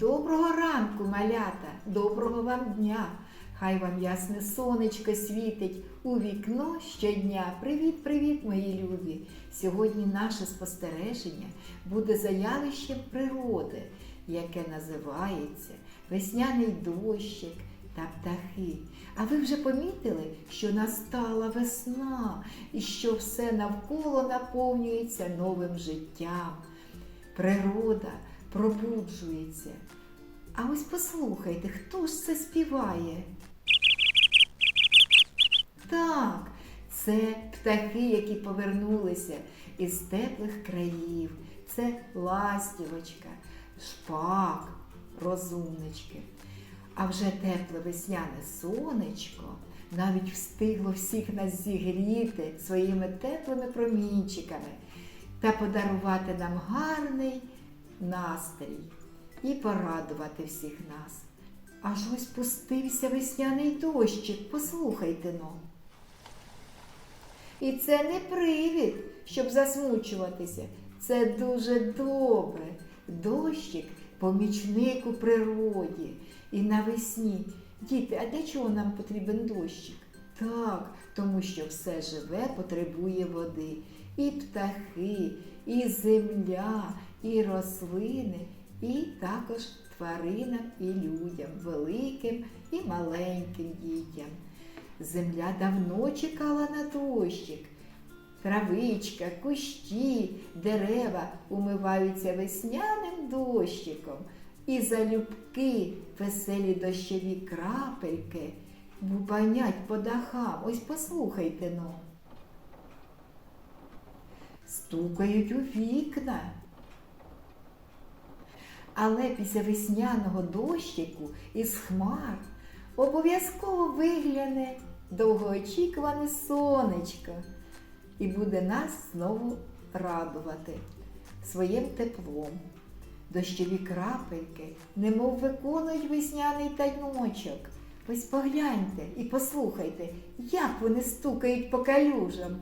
Доброго ранку, малята, доброго вам дня. Хай вам ясне сонечко світить у вікно щодня. Привіт, привіт, мої любі! Сьогодні наше спостереження буде за явищем природи, яке називається весняний дощик та птахи. А ви вже помітили, що настала весна і що все навколо наповнюється новим життям. Природа пробуджується. А ось послухайте, хто ж це співає? Так, це птахи, які повернулися із теплих країв. Це ластівочка, шпак, розумнички. А вже тепле весняне сонечко навіть встигло всіх нас зігріти своїми теплими промінчиками та подарувати нам гарний настрій і порадувати всіх нас. Аж ось пустився весняний дощик, послухайте но. І це не привід, щоб засмучуватися. Це дуже добре. Дощик помічник у природі і навесні. Діти, а для чого нам потрібен дощик? Так, тому що все живе потребує води. І птахи, і земля, і рослини, і також тваринам і людям, великим і маленьким дітям. Земля давно чекала на дощик. Травичка, кущі, дерева умиваються весняним дощиком, і залюбки веселі дощові крапельки бубанять по дахам. Ось послухайте ну. Стукають у вікна. Але після весняного дощику із хмар обов'язково вигляне довгоочікуване сонечко і буде нас знову радувати своїм теплом. Дощові крапельки, немов виконують весняний таночок. Ось погляньте і послухайте, як вони стукають по калюжам.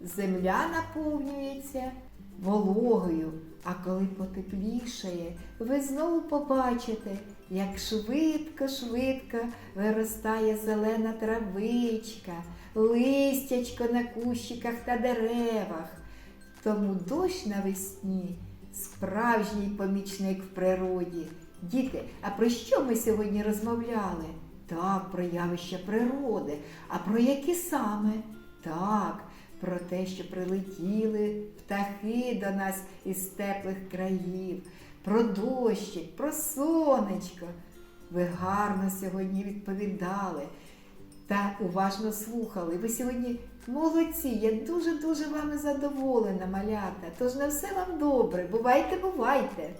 Земля наповнюється вологою, а коли потеплішає, ви знову побачите, як швидко-швидко виростає зелена травичка, листячко на кущиках та деревах. Тому дощ навесні справжній помічник в природі. Діти, а про що ми сьогодні розмовляли? Так, про явища природи. А про які саме? Так, про те, що прилетіли птахи до нас із теплих країв, про дощик, про сонечко. Ви гарно сьогодні відповідали та уважно слухали. Ви сьогодні молодці. Я дуже-дуже вами задоволена, малята. Тож на все вам добре. Бувайте, бувайте!